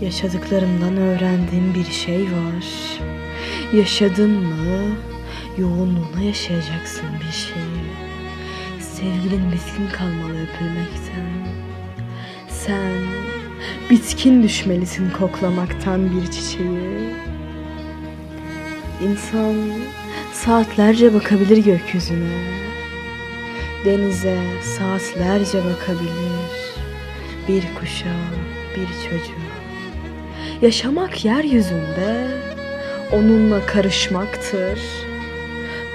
Yaşadıklarımdan öğrendiğim bir şey var. Yaşadın mı yoğunluğuna yaşayacaksın bir şeyi. Sevgilin bitkin kalmalı öpülmekten. Sen bitkin düşmelisin koklamaktan bir çiçeği. İnsan saatlerce bakabilir gökyüzüne. Denize saatlerce bakabilir. Bir kuşa, bir çocuğa. Yaşamak yeryüzünde onunla karışmaktır.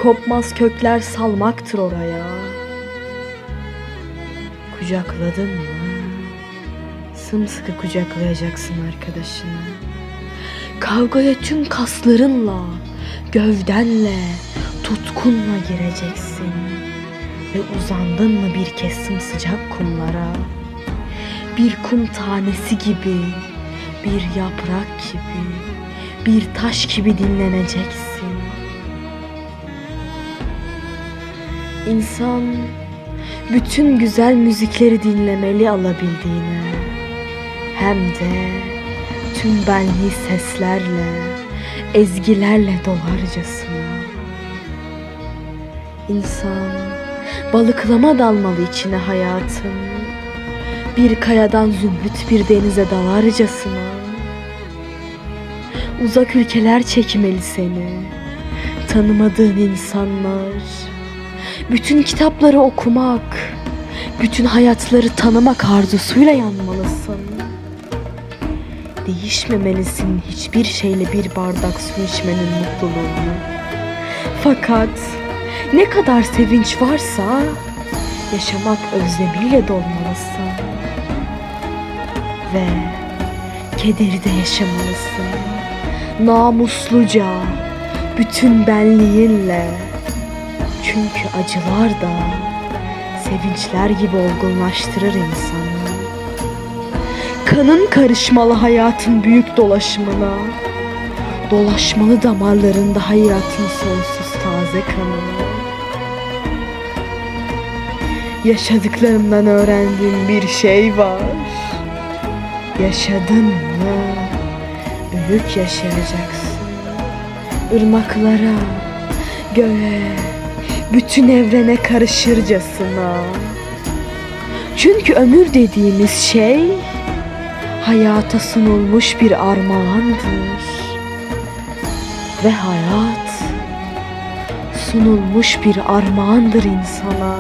Kopmaz kökler salmaktır oraya. Kucakladın mı? Sımsıkı kucaklayacaksın arkadaşını. Kavgaya tüm kaslarınla, gövdenle, tutkunla gireceksin. Ve uzandın mı bir kez sımsıcak kumlara? Bir kum tanesi gibi, bir yaprak gibi, bir taş gibi dinleneceksin. İnsan bütün güzel müzikleri dinlemeli alabildiğine. Hem de tüm benliği seslerle, ezgilerle dolarcasına. İnsan balıklama dalmalı içine hayatın. Bir kayadan zümrüt bir denize dalarcasına. Uzak ülkeler çekmeli seni. Tanımadığın insanlar. Bütün kitapları okumak, bütün hayatları tanımak arzusuyla yanmalısın. Değişmemelisin hiçbir şeyle bir bardak su içmenin mutluluğunu. Fakat ne kadar sevinç varsa yaşamak özlemiyle dolmalısın. Ve kederi de yaşamalısın. Namusluca, bütün benliğinle. Çünkü acılar da sevinçler gibi olgunlaştırır insanı. Kanın karışmalı hayatın büyük dolaşımına. Dolaşmalı damarlarında hayatın sonsuz taze kanı. Yaşadıklarımdan öğrendiğim bir şey var. Yaşadın mı? Büyük yaşayacaksın. Irmaklara, göğe, bütün evrene karışırcasına. Çünkü ömür dediğimiz şey hayata sunulmuş bir armağandır. Ve hayat sunulmuş bir armağandır insana.